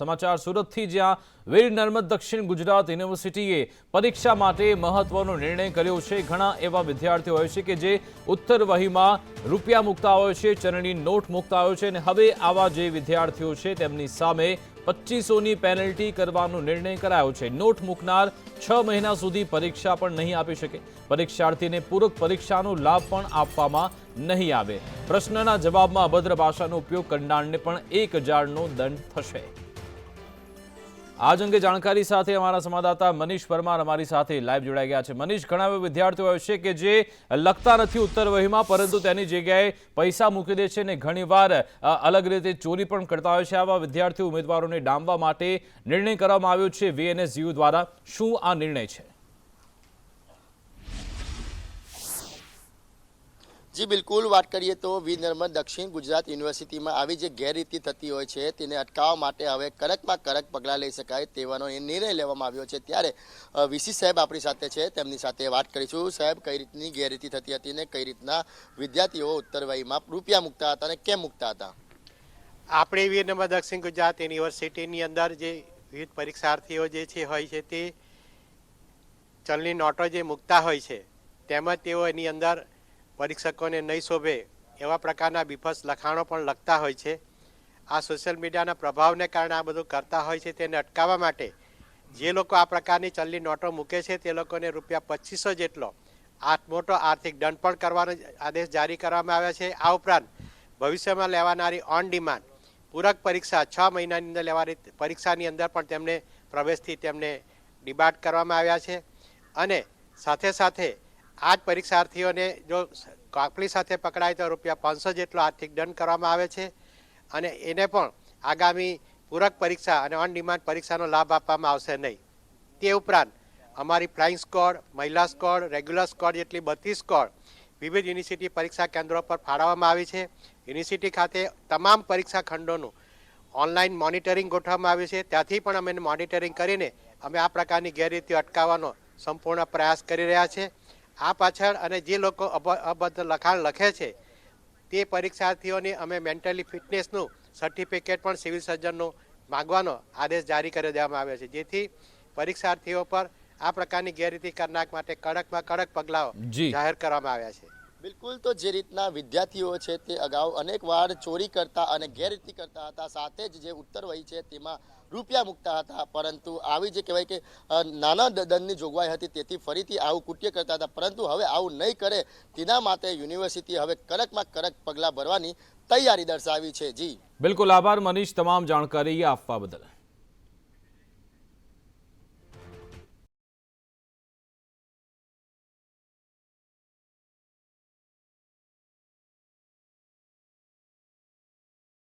સમાચાર સુરતથી જ્યાં વીર નર્મદ દક્ષિણ ગુજરાત યુનિવર્સિટીએ પરીક્ષા માટે મહત્વનો નિર્ણય કર્યો છે. ઘણા એવા વિદ્યાર્થીઓ હોય છે કે જે ઉત્તર વહીમાં રૂપિયા મૂકતા હોય છે, ચરણી નોટ મૂકતા હોય છે અને હવે આવા જે વિદ્યાર્થીઓ છે તેમની સામે પચીસોની પેનલ્ટી કરવાનો નિર્ણય કરાયો છે. નોટ મૂકનાર છ મહિના સુધી પરીક્ષા પણ નહીં આપી શકે. પરીક્ષાર્થીને પૂરક પરીક્ષાનો લાભ પણ આપવામાં નહીં આવે. પ્રશ્નના જવાબમાં અભદ્ર ભાષાનો ઉપયોગ કરનારને પણ એક હજારનો દંડ થશે. આજ અંગે જાણકારી સાથે અમારા સંવાદદાતા મનીષ પરમાર અમારી સાથે લાઈવ જોડાઈ ગયા છે. મનીષ, ઘણા એવા વિદ્યાર્થીઓ આવશે કે જે લખતા નથી ઉત્તર વહીમાં, પરંતુ તેની જગ્યાએ પૈસા મૂકી દે છે અને ઘણીવાર અલગ રીતે ચોરી પણ કરતા હોય છે. આવા વિદ્યાર્થી ઉમેદવારોને ડામવા માટે નિર્ણય કરવામાં આવ્યો છે. વીએનએસયુ દ્વારા શું આ નિર્ણય છે? જી, બિલકુલ. વાત કરીએ તો વીર દક્ષિણ ગુજરાત યુનિવર્સિટીમાં આવી જે ગેરરીતિ થતી હોય છે, તેને અટકાવવા માટે હવે કડકમાં કડક પગલાં લઈ શકાય તેવાનો એ નિર્ણય લેવામાં આવ્યો છે. ત્યારે વીસી સાહેબ આપણી સાથે છે, તેમની સાથે વાત કરીશું. સાહેબ, કઈ રીતની ગેરરીતિ થતી હતી ને કઈ રીતના વિદ્યાર્થીઓ ઉત્તરવાહીમાં રૂપિયા મૂકતા હતા અને કેમ મૂકતા હતા? આપણે વીરનર્મદ દક્ષિણ ગુજરાત યુનિવર્સિટીની અંદર જે વિવિધ પરીક્ષાર્થીઓ જે છે, હોય છે તે ચલની નોટો જે મૂકતા હોય છે તેમજ તેઓ એની અંદર પરીક્ષકોને નહીં શોભે એવા પ્રકારના બીફસ લખાણો પણ લખતા હોય છે. આ સોશિયલ મીડિયાના પ્રભાવને કારણે આ બધું કરતા હોય છે તેને અટકાવવા માટે જે લોકો આ પ્રકારની ચલની નોટો મૂકે છે તે લોકોને રૂપિયા પચીસો જેટલો આ મોટો આર્થિક દંડ પણ કરવાનો આદેશ જારી કરવામાં આવ્યા છે. આ ઉપરાંત ભવિષ્યમાં લેવાનારી ઓન ડિમાન્ડ પૂરક પરીક્ષા છ મહિનાની અંદર લેવાની પરીક્ષાની અંદર પણ તેમને પ્રવેશથી તેમને ડિબાટ કરવામાં આવ્યા છે. અને સાથે સાથે આ જ પરીક્ષાર્થીઓને જો કાપલી સાથે પકડાય તો રૂપિયા પાંચસો જેટલો આર્થિક દંડ કરવામાં આવે છે અને એને પણ આગામી પૂરક પરીક્ષા અને ઓન ડિમાન્ડ પરીક્ષાનો લાભ આપવામાં આવશે નહીં. તે ઉપરાંત અમારી ફ્લાઇંગ સ્કોડ મહિલા સ્કોડ રેગ્યુલર સ્કોડ જેટલી બત્રીસ સ્કોડ વિવિધ યુનિવર્સિટી પરીક્ષા કેન્દ્રો પર ફાળવવામાં આવી છે. યુનિવર્સિટી ખાતે તમામ પરીક્ષા ખંડોનું ઓનલાઈન મોનિટરિંગ ગોઠવવામાં આવ્યું છે. ત્યાંથી પણ અમે મોનિટરિંગ કરીને અમે આ પ્રકારની ગેરરીતિ અટકાવવાનો સંપૂર્ણ પ્રયાસ કરી રહ્યા છે. આ પાછળ અને જે લોકો અબદ્ધ લખાણ લખે છે તે પરીક્ષાર્થીઓને અમે મેન્ટલી ફિટનેસનું સર્ટિફિકેટ પણ સિવિલ સર્જનનું માગવાનો આદેશ જારી કરી દેવામાં આવ્યો છે. જેથી પરીક્ષાર્થીઓ પર આ પ્રકારની ગેરરીતિ કરનાર માટે કડકમાં કડક પગલાઓ જાહેર કરવામાં આવ્યા છે. બિલકુલ, તો જે રીતના વિદ્યાર્થીઓ છે તે અગાઉ અનેક વાર ચોરી કરતા અને ગેરરીતિ કરતા હતા, સાથે જ જે ઉત્તર વહી છે તેમાં રૂપિયા મૂકતા હતા. પરંતુ આવી જે કહેવાય કે નાના દંડની જોગવાઈ હતી તેથી ફરીથી આવું કુટ્ય કરતા હતા. પરંતુ હવે આવું નહીં કરે, તેના માટે યુનિવર્સિટી હવે કડકમાં કડક પગલાં ભરવાની તૈયારી દર્શાવી છે. જી. બિલકુલ, આભાર મનીષ તમામ જાણકારી આપવા બદલ.